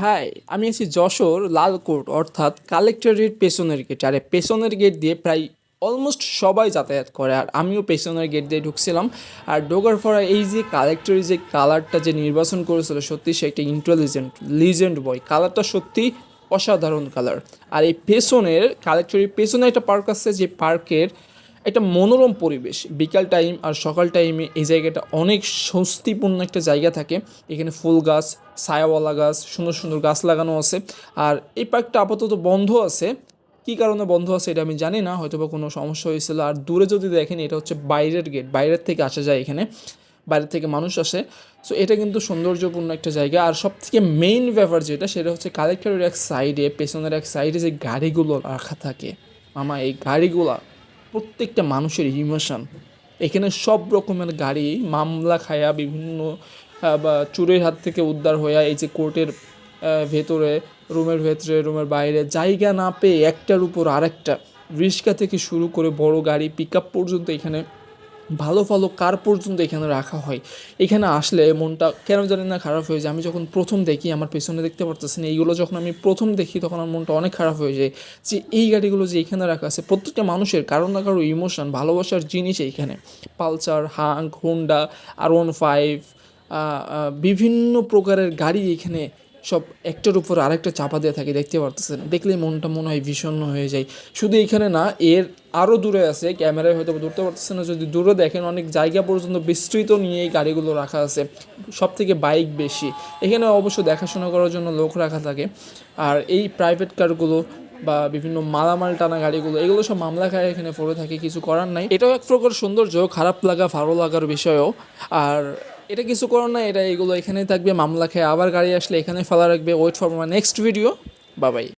High আমি আছি যশোর লালকোট অর্থাৎ কালেক্টরের পেছনের গেট আর পেছনের গেট দিয়ে প্রায় অলমোস্ট সবাই যাতায়াত করে, আর আমিও পেছনের গেট দিয়ে ঢুকছিলাম। আর ঢোকার পরে এই যে কালেক্টরের যে কালারটা যে নির্বাচন করেছিল, সত্যি সে একটা ইন্টেলিজেন্ট লিজেন্ড বয় কালারটা সত্যি অসাধারণ কালার আর এই পেছনের কালেক্টরের পেছনে একটা পার্ক আছে, যে পার্কের একটা মনোরম পরিবেশ। বিকাল টাইম আর সকাল টাইমে এই জায়গাটা অনেক স্বস্তিপূর্ণ একটা জায়গা থাকে। এখানে ফুল গাছ, ছায়াওয়ালা গাছ, সুন্দর সুন্দর গাছ লাগানো আছে। আর এই পার্কটা আপাতত বন্ধ আছে। কী কারণে বন্ধ আছে এটা আমি জানি না হয়তো বা কোনো সমস্যা হয়েছিল। আর দূরে যদি দেখেন, এটা হচ্ছে বাইরের গেট বাইরের থেকে আসা যায় এখানে। বাইরের থেকে মানুষ আসে। সো এটা কিন্তু সৌন্দর্যপূর্ণ একটা জায়গা। আর সব থেকে মেইন ব্যাপার যেটা, সেটা হচ্ছে কালেক্টরের এক সাইডে পেছনের এক সাইডে যে গাড়িগুলো রাখা থাকে। মামা, এই গাড়িগুলা প্রত্যেকটা মানুষের ইমোশান। এখানে সব রকমের গাড়ি, মামলা খায়া বিভিন্ন বা চোরের হাত থেকে উদ্ধার হয়ে এই যে কোর্টের ভেতরে, রুমের ভেতরে, রুমের বাইরে, জায়গা না পেয়ে একটার উপর আরেকটা। রিক্সা থেকে শুরু করে বড় গাড়ি পিক পর্যন্ত এখানে ভালো ভালো কার পর্যন্ত এখানে রাখা হয়? এখানে আসলে মনটা কেন জানি না খারাপ হয়ে যায়। আমি যখন প্রথম দেখি, আমার পেছনে দেখতে পারতেছেন, এইগুলো যখন আমি প্রথম দেখি, তখন আমার মনটা অনেক খারাপ হয়ে যায় যে, এই গাড়িগুলো যে এখানে রাখা আছে, প্রত্যেকটা মানুষের কারও না কারও ইমোশন ভালোবাসার জিনিস এইখানে। Pulsar, Hunk Honda R one five বিভিন্ন প্রকারের গাড়ি এখানে সব একটার উপর আরেকটা চাপা দিয়ে থাকে, দেখতে পারতেছেন। দেখলেই মনটা মনে হয় বিষণ্ণ হয়ে যায়। শুধু এখানে না, এর আরও দূরে আছে, ক্যামেরায় হয়তো ধরতে পারতেছে না, যদি দূরে দেখেন, অনেক জায়গা পর্যন্ত বিস্তৃত নিয়ে এই গাড়িগুলো রাখা আছে। সব থেকে বাইক বেশি। এখানে অবশ্য দেখাশোনা করার জন্য লোক রাখা থাকে। আর এই প্রাইভেট কারগুলো বা বিভিন্ন মালামাল টানা গাড়িগুলো, এগুলো সব মামলা খায় এখানে পড়ে থাকে, কিছু করার নাই। এটাও এক প্রকার সৌন্দর্য, খারাপ লাগা, ভালো লাগার বিষয়ও। আর এটা কিছু করার না এটা এগুলো এখানেই থাকবে, মামলা খেয়ে আবার গাড়ি আসলে এখানে ফেলা রাখবে। Wait for my next video Babai